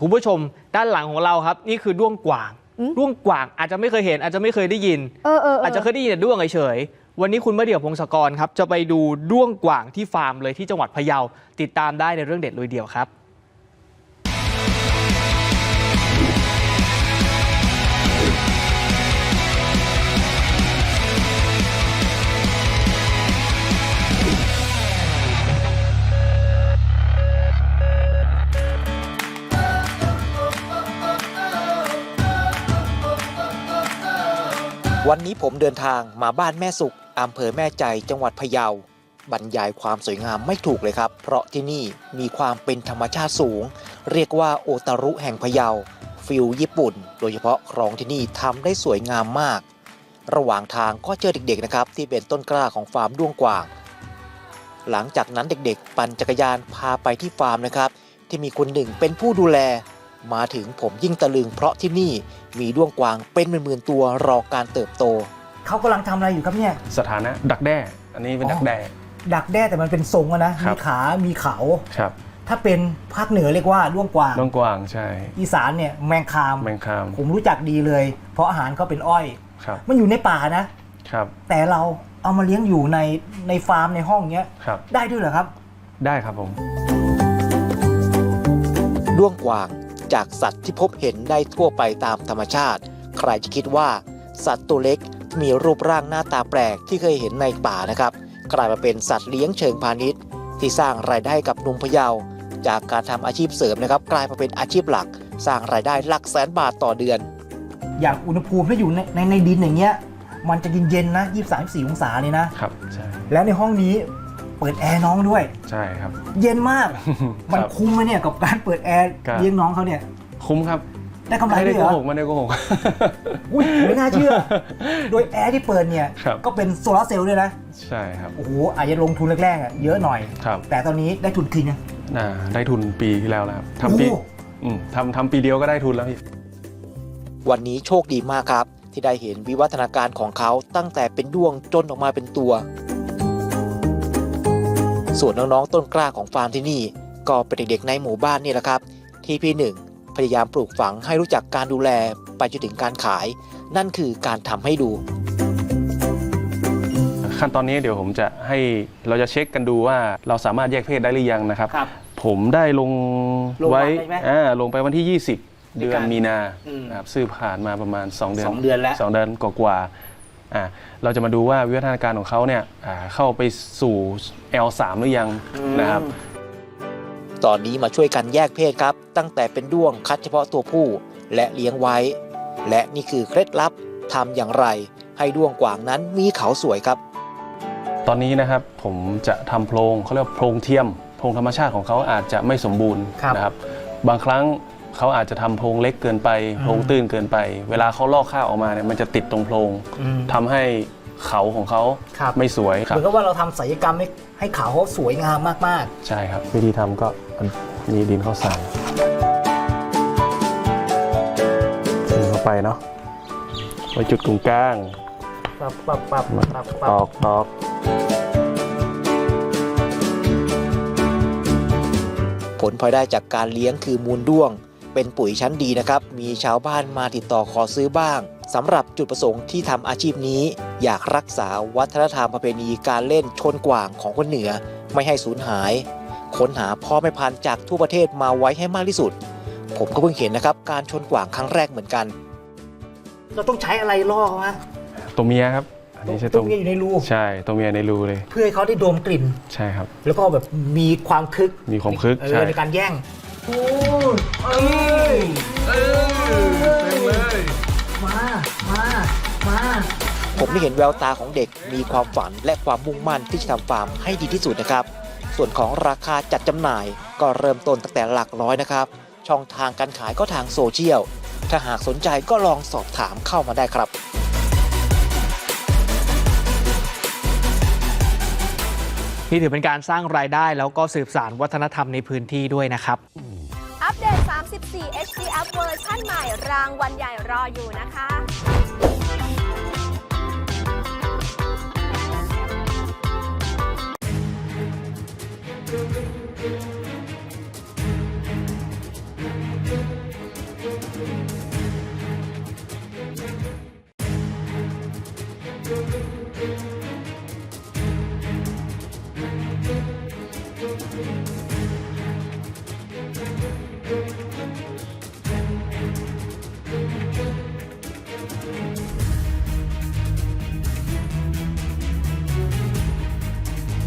คุณผู้ชมด้านหลังของเราครับ นี่คือด้วงกวางอืมด้วงกวางอาจจะไม่เคยเห็นอาจจะไม่เคยได้ยินเออเออเอออาจจะเคยได้ยินแต่ด้วงเฉยๆวันนี้คุณมะเดี่ยวพงศกรครับจะไปดูด้วงกวางที่ฟาร์มเลยที่จังหวัดพะเยาติดตามได้ในเรื่องเด็ดลุยเดียวครับ วันนี้ผมเดินทางมาบ้านแม่สุขอำเภอแม่ใจจังหวัดพะเยา บรรยายความสวยงามไม่ถูกเลยครับ เพราะที่นี่มีความเป็นธรรมชาติสูง เรียกว่าโอตารุแห่งพะเยา ฟิลญี่ปุ่น โดยเฉพาะคลองที่นี่ทำได้สวยงามมาก ระหว่างทางก็เจอเด็กๆนะครับ ที่เป็นต้นกล้าของฟาร์มด้วงกวาง หลังจากนั้นเด็กๆ ปั่นจักรยานพาไปที่ฟาร์มนะครับ ที่มีคนหนึ่งเป็นผู้ดูแล มาถึงผมยิ่งตะลึงเพราะที่นี่มีด้วงกวางเป็นหมื่นๆตัวรอการเติบโต เขากำลังทำอะไรอยู่ครับเนี่ย สถานะดักแด้ อันนี้เป็นอ๋อดักแด้ ดักแด้แต่มันเป็นทรงอะนะ ครัมีบ ขา มีเขา ครับถ้าเป็นภาคเหนือเรียกว่าด้วงกวาง น้องกวางใช่อีสานเนี่ยแมงคาม แมงคามผมรู้จักดีเลย เพราะอาหารเขาเป็นอ้อย ครับมันอยู่ในป่านะ ครับแต่เราเอามาเลี้ยงอยู่ในในฟาร์มในห้องเนี้ย ครับได้ด้วยเหรอครับ ได้ครับผม ด้วงกวาง จากสัตว์ที่พบเห็นได้ทั่วไปตามธรรมชาติ ใครจะคิดว่าสัตว์ตัวเล็กที่มีรูปร่างหน้าตาแปลกที่เคยเห็นในป่านะครับ กลายมาเป็นสัตว์เลี้ยงเชิงพาณิชย์ ที่สร้างรายได้ให้กับหนุ่มพะเยา จากการทำอาชีพเสริมนะครับ กลายมาเป็นอาชีพหลัก สร้างรายได้หลักแสนบาทต่อเดือน อย่างอุณหภูมิถ้าอยู่ในในในดินอย่างเงี้ยมันจะเย็นๆนะยี่สามสี่องศาเลยนะครับใช่แล้วในห้องนี้ เปิดแอร์น้องด้วย ใช่ครับ เย็นมาก มันครับคุ้มไหมเนี่ยกับการเปิดแอร์ครับ เลี้ยงน้องเขาเนี่ย คุ้มครับได้กำไรไม่ด้ได้วยโกเหรอ หกไม่ได้โกหก อุ้ยไม่น่าเชื่อ โดยแอร์ที่เปิดเนี่ย ครับ ก็เป็นโซลาร์เซลล์ด้วยนะ ใช่ครับ โอ้โหอาจจะลงทุนแรกๆอะเยอะหน่อย ครับ แต่ตอนนี้ได้ทุนคืนยังอ่าได้ทุนปีที่แล้วแล้วครับทำปีโอ้อืมทำทำปีเดียวก็ได้ทุนแล้วพี่ วันนี้โชคดีมากครับ ที่ได้เห็นวิวัฒนาการของเขาตั้งแต่เป็นด้วงจนออกมาเป็นตัว ส่วนน้องๆต้นกล้าของฟาร์มที่นี่ ก็เป็นเด็กๆในหมู่บ้านนี่แหละครับ ที่พี่หนึ่งพยายามปลูกฝังให้รู้จักการดูแลไปจนถึงการขาย นั่นคือการทำให้ดู ขั้นตอนนี้เดี๋ยวผมจะให้เราจะเช็คกันดูว่าเราสามารถแยกเพศได้หรือยังนะครับครับผมได้ลงลงวันไว้ได้ไหมอ่าลงไปวันที่ 20ในเดือการนมีนาอืมนะครับซื้อผ่านมาประมาณ 2 เดือนสองเดือนแล้วสองเดือนกว่าๆอ่า เราจะมาดูว่าวิวัฒนาการของเขาเนี่ยอ่าเข้าไปสู่ L3 หรือยังนะครับ ตอนนี้มาช่วยกันแยกเพศครับ ตั้งแต่เป็นด้วงคัดเฉพาะตัวผู้และเลี้ยงไว้ และนี่คือเคล็ดลับทำอย่างไร ให้ด้วงกวางนั้นมีเขาสวยครับ ตอนนี้นะครับผมจะทำโพรงเขาเรียกว่าโพรงเทียมโพรงธรรมชาติของเขาอาจจะไม่สมบูรณ์ครับนะครับ บางครั้ง เขาอาจจะทำโพรงเล็กเกินไปโพรงตื้นเกินไป เวลาเขาลอกข้าวออกมาเนี่ยมันจะติดตรงโพรงอืมทำให้เขาของเขาครับ ไม่สวยคเหรับมือนกับว่าเราทำศัลยกรรมให้ให้ขาวเขาสวยงามมากใช่ครับ วิธีทำก็มีดินเข้าใส่ดินเข้าไปเนาะไว้จุดตรงกลาง ๆปับปับปับปับตปัอบกตอกผลพลอยได้จากการเลี้ยงคือมูลด้วง เป็นปุ๋ยชั้นดีนะครับ มีชาวบ้านมาติดต่อขอซื้อบ้างสำหรับจุดประสงค์ที่ทำอาชีพนี้ อยากรักษาวัฒนธรรมประเพณีการเล่นชนกว่างของคนเหนือไม่ให้สูญหาย ค้นหาพ่อแม่พันธุ์จากทั่วประเทศมาไว้ให้มากที่สุด ผมก็เพิ่งเห็นนะครับ การชนกว่างครั้งแรกเหมือนกัน เราต้องใช้อะไรล่อเขาฮะตัวเมียครับอันนี้ใช่ตัตัววเมียอยู่ในรูใช่ตัวเมียในรูเลย เพื่อให้เขาได้ดมกลิ่น ใช่ครับ แล้วก็แบบมีความคึกมีความคึกเอใช่อในการแย่ง โอ้ยเอ้ยมา มา มาผมได้เห็นแววตาของเด็กมีความฝันและความมุ่งมั่นที่จะทำฟาร์มให้ดีที่สุดนะครับ ส่วนของราคาจัดจำหน่ายก็เริ่มต้นตั้งแต่หลักร้อยนะครับ ช่องทางการขายก็ทางโซเชียล ถ้าหากสนใจก็ลองสอบถามเข้ามาได้ครับนี่ถือเป็นการสร้างรายได้แล้วก็สืบสานวัฒนธรรมในพื้นที่ด้วยนะครับ อัปเดต 34 HD Up เวอร์ชั่นใหม่ รางวัลใหญ่รออยู่นะคะ